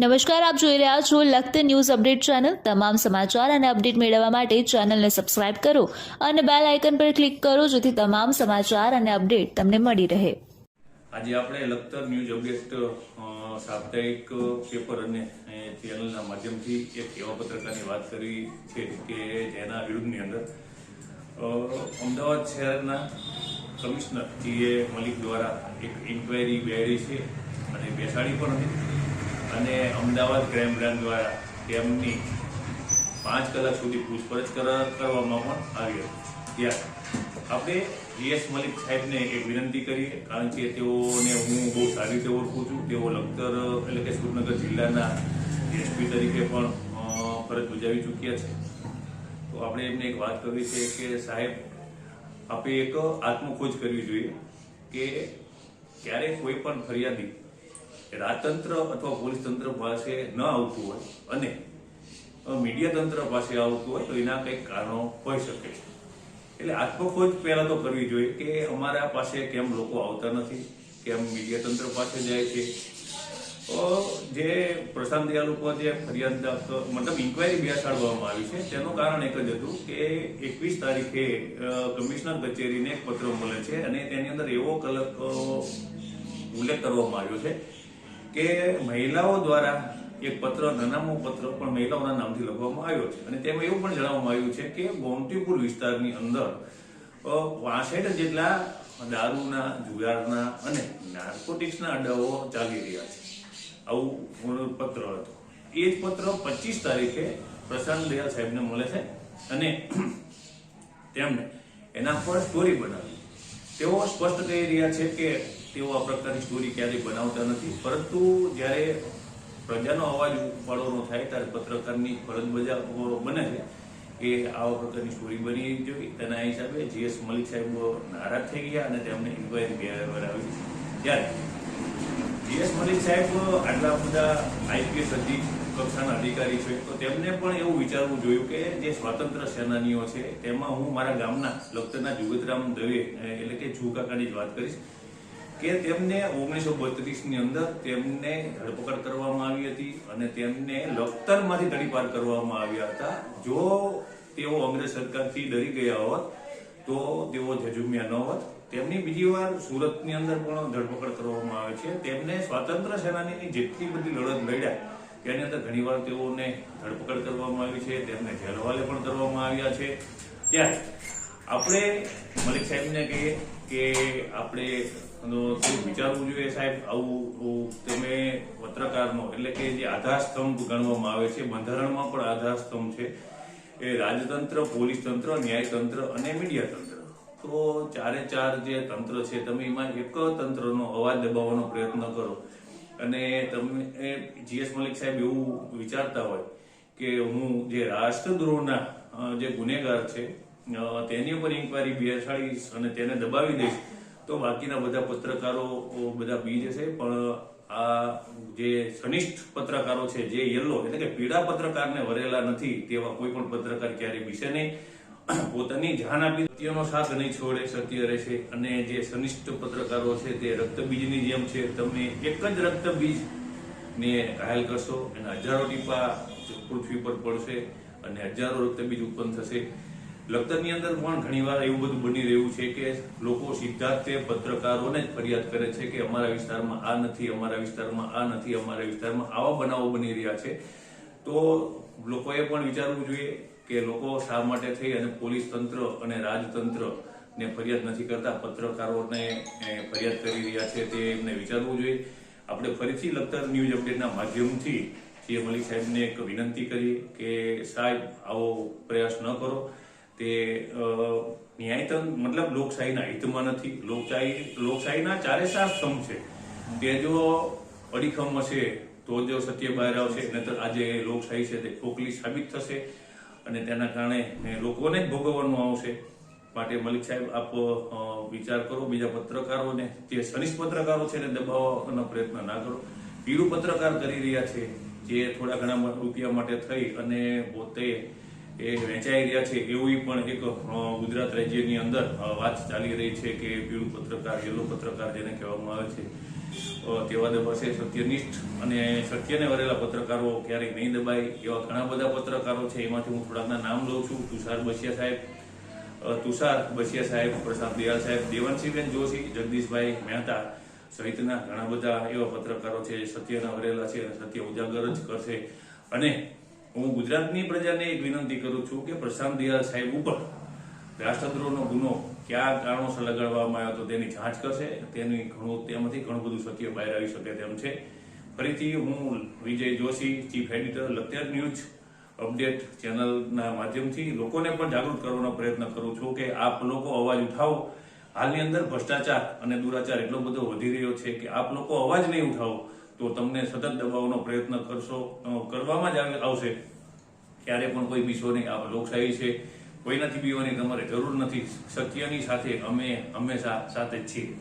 નમસ્કાર, આપ જોઈ રહ્યા છો લખત ન્યૂઝ અપડેટ ચેનલ. તમામ સમાચાર અને અપડેટ મેળવવા માટે ચેનલને સબસ્ક્રાઇબ કરો અને બેલ આઇકન પર ક્લિક કરો, જેથી તમામ સમાચાર અને અપડેટ તમને મળી રહે. આજે આપણે લખતર ન્યૂઝ અપડેટ સાપ્તાહિક પેપર અને ચેનલના માધ્યમથી એક એવા પત્રકારની વાત કરી છે કે જેના વિરુદ્ધની અંદર અમદાવાદ શહેરના કમિશનર એ મલિક દ્વારા એક ઇન્ક્વાયરી બેહારી છે અને બેસાડી પણ હતી. અને અમદાવાદ ક્રાઇમ બ્રાન્ચ દ્વારા તેમની પાંચ કલાક સુધી પૂછપરછ કર- કરવામાં પણ આવી હતી. ત્યાં આપણે જીએસ મલિક સાહેબને એક વિનંતી કરીએ, કારણ કે તેઓને હું બહુ સારી રીતે ઓળખું છું. તેઓ લખતર, એટલે કે સુરનગર જિલ્લાના એસપી તરીકે પણ ફરજ બજાવી ચૂક્યા છે. તો આપણે એમને એક વાત કરવી છે કે સાહેબ આપણે એક આત્મખોજ કરવી જોઈએ કે ક્યારેય કોઈ પણ ફરિયાદી રાજતંત્ર અથવા પોલીસ તંત્ર પાસે ન આવતું હોય અને મીડિયા તંત્ર પાસે આવતું હોય તો એના કંઈક કારણો હોઈ શકે છે. એટલે આત્મખોજ પહેલા તો કરવી જોઈએ કે અમારા પાસે કેમ લોકો આવતા નથી, કેમ મીડિયા તંત્ર પાસે જાય છે. જે પ્રશાંત દયાલ ઉપર જે ફરિયાદ મતલબ ઇન્કવાયરી બેસાડવામાં આવી છે, તેનું કારણ એક જ હતું કે એકવીસ તારીખે કમિશનર કચેરીને એક પત્ર મળે છે અને તેની અંદર એવો કલક ઉલ્લેખ કરવામાં આવ્યો છે કે મહિલાઓ દ્વારા એક પત્ર, નાનામો પત્ર પણ મહિલાઓના નામથી લખવામાં આવ્યો છે. અને તેમાં એવું પણ જણાવવામાં આવ્યું છે કે ગોમતીપુર વિસ્તારની અંદર વાસઠ જેટલા દારૂના, જુગારના અને નાર્કોટિક્સના અડ્ડાઓ ચાલી રહ્યા છે. આવું પત્ર હતો. એ જ પત્ર પચીસ તારીખે પ્રશાંત દયાલ સાહેબને મળે છે અને તેમણે એના પર સ્ટોરી બનાવી. તેઓ સ્પષ્ટ કહી રહ્યા છે કે તેઓ આ પ્રકારની સ્ટોરી ક્યારેય બનાવતા નથી. પરંતુ જ્યારે પ્રજાનો અવાજ ઉપાડવાનો થાય ત્યારે પત્રકારની ફરજ બજાવ બને છે કે આવા પ્રકારની સ્ટોરી બની જોઈ તેના હિસાબે જીએસ મલિક સાહેબ નારાજ થઈ ગયા અને તેમને ઇન્ક્વાયરી કરાવી ત્યારે જીએસ મલિક સાહેબ આટલા બધા આઈપીએસ અધિક કક્ષાના અધિકારી છે, તો તેમને પણ એવું વિચારવું જોયું કે જે સ્વાતંત્ર્ય સેનાનીઓ છે, તેમાં હું મારા ગામના લખતરના જુગતરામ દવે, એટલે કે જુકાકાની જ વાત કરીશ કે તેમને ઓગણીસો ની અંદર તેમને ધરપકડ કરવામાં આવી હતી અને તેમને લખતરમાંથી ધડીપાર કરવામાં આવ્યા હતા. જો તેઓ અંગ્રેજ સરકારથી ડરી ગયા હોત, તો તેઓ ઝઝુમ્યા ન હોત. તેમની બીજી વાર સુરતની અંદર પણ ધરપકડ કરવામાં આવે છે. તેમને સ્વાતંત્ર્ય સેનાની જેટલી બધી લડત લડ્યા, તેની અંદર ઘણીવાર તેઓને ધરપકડ કરવામાં આવી છે. તેમને જેલવાલે પણ કરવામાં આવ્યા છે. ત્યારે આપણે મલિક સાહેબને કહીએ કે આપણે વિચારવું જોઈએ સાહેબ, આવું તમે પત્રકારનો એટલે કે જે આધાર સ્તંભ ગણવામાં આવે છે, બંધારણમાં પણ આધાર સ્તંભ છે. એ રાજતંત્ર, પોલીસ તંત્ર, ન્યાયતંત્ર અને મીડિયા તંત્ર. તો ચારે ચાર જે તંત્ર છે, તમે એમાં એક તંત્રનો અવાજ દબાવવાનો પ્રયત્ન કરો. અને તમે જીએસ મલિક સાહેબ એવું વિચારતા હોય કે હું જે રાષ્ટ્રદ્રોહના જે ગુનેગાર છે તેની ઉપર ઇન્કવાયરી બેસાડીશ અને તેને દબાવી દઈશ. તો બાકીના બધા પત્રકારો બધા બી જશે પણ, આ જે ઘનિષ્ઠ પત્રકારો છે, જે યલો, એટલે કે પીડા પત્રકારને વરેલા નથી, તેવા કોઈ પણ પત્રકાર ક્યારેય બીશે નહીં. પોતાની જાન આપી સત્યનો સાથ નહીં છોડે, સત્ય રહેશે. અને જે સનિષ્ઠ પત્રકારો છે, તે રક્તબીજની જેમ છે. તમે એક જ રક્તબીજ ને ઘાયલ કરશો એના હજારો ટીપા પૃથ્વી પર પડશે, અને હજારો રક્તબીજ ઉત્પન્ન થશે. લખતરની અંદર પણ ઘણીવાર એવું બધું બની રહ્યું છે કે લોકો સીધા તે પત્રકારોને જ ફરિયાદ કરે છે કે અમારા વિસ્તારમાં આ નથી, અમારા વિસ્તારમાં આ નથી, અમારા વિસ્તારમાં આવા બનાવો બની રહ્યા છે. તો લોકોએ પણ વિચારવું જોઈએ કે લોકો શા માટે થઈ અને પોલીસ તંત્ર અને રાજતંત્ર ને ફરિયાદ નથી કરતા. પત્રકારોને ફરિયાદ કરી રહ્યા છે તે એમને વિચારવું જોઈએ. આપણે ફરીથી લખતર ન્યૂઝ અપડેટના માધ્યમથી સીએમ મલિક સાહેબને એક વિનંતી કરીએ કે સાહેબ, આવો પ્રયાસ ન કરો. તે ન્યાયતંત્ર મતલબ લોકશાહીના હિતમાં નથી. લોકશાહી, લોકશાહીના ચારે સાત સ્તંભ છે. તે જો અડીખમ હશે, તો જો સત્ય બહાર આવશે, નહીતર આજે લોકશાહી છે તે ખોખલી સાબિત થશે અને તેના કારણે લોકોને જ ભોગવવાનું આવશે. માટે મલિક સાહેબ, આપ વિચાર કરો, બીજા પત્રકારોને, જે સનિષ્ઠ પત્રકારો છે એને દબાવવાનો પ્રયત્ન ના કરો. પીળું પત્રકાર કરી રહ્યા છે, જે થોડા ઘણા રૂપિયા માટે થઈ અને પોતે એ વેચાઈ રહ્યા છે એવી પણ એક ગુજરાત રાજ્યની અંદર વાત ચાલી રહી છે કે પીળું પત્રકાર, યલો પત્રકાર જેને કહેવામાં આવે છે તેવા દબાશે સત્યનિષ્ઠ અને સત્યને વરેલા પત્રકારો ક્યારેય નહીં દબાય એવા ઘણા બધા પત્રકારો છે. એમાંથી હું થોડાકના નામ લઉં છું. તુષાર બસિયા સાહેબ તુષાર બસિયા સાહેબ પ્રશાંત દિયાલ સાહેબ દેવનસિંહબેન જોશી, જગદીશભાઈ મહેતા સહિતના ઘણા બધા એવા પત્રકારો છે. સત્યના વરેલા છે અને સત્ય ઉજાગર જ કરશે. અને હું ગુજરાતની પ્રજાને એક વિનંતી કરું છું કે પ્રશાંત દિયાલ સાહેબ ઉપર રાષ્ટ્રદ્રોહનો ગુનો કયા કારણોસર લગાડવામાં આવ્યો હતો તેની જાંચ કરશે. તેની ઘણું તેમાંથી ઘણું બધું સત્ય બહાર આવી શકે તેમ છે. ફરીથી હું Vijay Joshi, chief editor, Lakhtar news update ચેનલના માધ્યમથી લોકોને પણ જાગૃત કરવાનો પ્રયત્ન કરું છું કે આપ લોકો અવાજ ઉઠાવો. હાલની અંદર ભ્રષ્ટાચાર અને દુરાચાર એટલો બધો વધી રહ્યો છે કે આપ લોકો અવાજ નહીં ઉઠાવો. તો તમને સતત દબાવવાનો પ્રયત્ન કરશો કરવામાં જ આવે- આવશે. ક્યારે પણ કોઈ બીસો નહીં, આ લોકશાહી છે. કોઈનાથી બીવાની તમારે જરૂર નથી. સત્યની સાથે અમે હંમેશા સાથે જ છીએ.